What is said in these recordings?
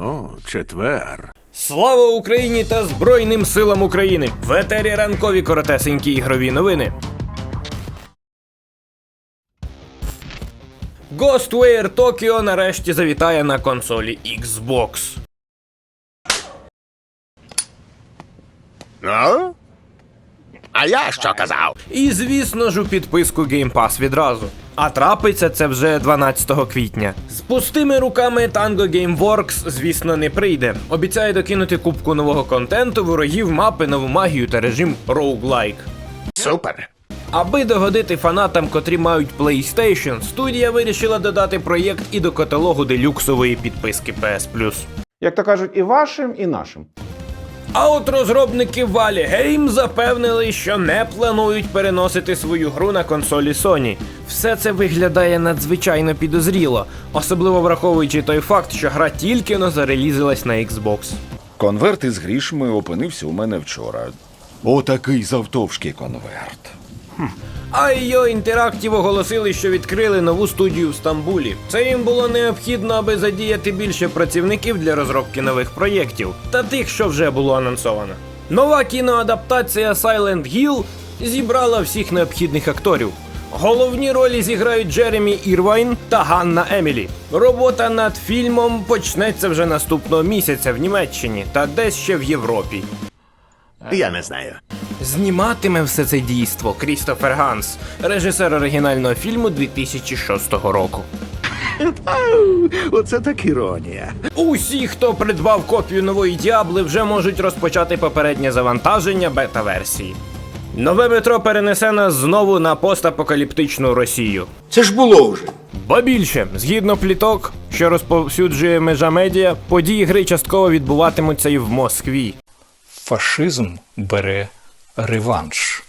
О, четвер. Слава Україні та Збройним силам України! В етері ранкові коротесенькі ігрові новини. Ghostwire Tokyo нарешті завітає на консолі Xbox. Ну? А я що казав? І звісно ж у підписку Game Pass відразу. А трапиться це вже 12 квітня. З пустими руками Tango Gameworks, звісно, не прийде. Обіцяє докинути кубку нового контенту, ворогів, мапи, нову магію та режим roguelike. Супер. Аби догодити фанатам, котрі мають PlayStation, студія вирішила додати проєкт і до каталогу делюксової підписки PS. Як то кажуть, і вашим, і нашим. А от розробники Valley Game запевнили, що не планують переносити свою гру на консолі Sony. Все це виглядає надзвичайно підозріло, особливо враховуючи той факт, що гра тільки но зарелізилась на Xbox. Конверт із грішми опинився у мене вчора. Отакий завтовшки конверт. А IO Interactive оголосили, що відкрили нову студію в Стамбулі. Це їм було необхідно, аби задіяти більше працівників для розробки нових проєктів та тих, що вже було анонсовано. Нова кіноадаптація Silent Hill зібрала всіх необхідних акторів. Головні ролі зіграють Джеремі Ірвайн та Ганна Емілі. Робота над фільмом почнеться вже наступного місяця в Німеччині та десь ще в Європі. Я не знаю. Зніматиме все це дійство Крістофер Ганс, режисер оригінального фільму 2006 року. Оце так іронія. Усі, хто придбав копію нової Діабли, вже можуть розпочати попереднє завантаження бета-версії. Нове метро перенесе нас знову на постапокаліптичну Росію. Це ж було вже. Ба більше, згідно пліток, що розповсюджує межа медіа, події гри частково відбуватимуться і в Москві. фашизм бере реванш.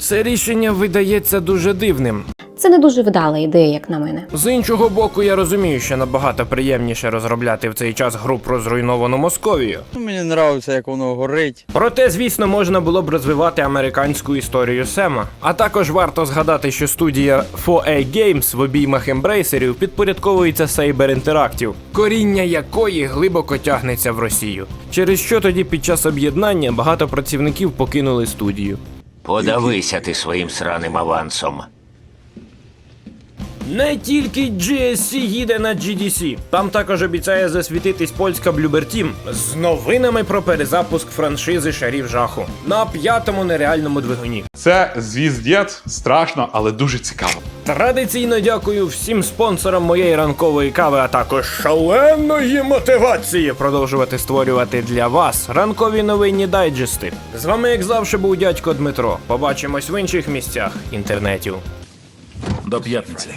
Це рішення видається дуже дивним. Не дуже вдала ідея, як на мене. З іншого боку, я розумію, що набагато приємніше розробляти в цей час гру про зруйновану Московію. Ну, Мені подобається, як воно горить. Проте, звісно, можна було б розвивати американську історію Сема. А також варто згадати, що студія 4A Games в обіймах ембрейсерів підпорядковується Saber Interactive, коріння якої глибоко тягнеться в Росію. Через що тоді під час об'єднання багато працівників покинули студію. Подавися ти своїм сраним авансом. Не тільки GSC їде на GDC. Там також обіцяє засвітитись польська Bloober Team з новинами про перезапуск франшизи Шарів Жаху на п'ятому нереальному двигуні. Це звіздєт, страшно, але дуже цікаво. Традиційно дякую всім спонсорам моєї ранкової кави, а також шаленої мотивації продовжувати створювати для вас ранкові новинні дайджести. З вами, як завжди, був дядько Дмитро. Побачимось в інших місцях інтернетів. До п'ятниці.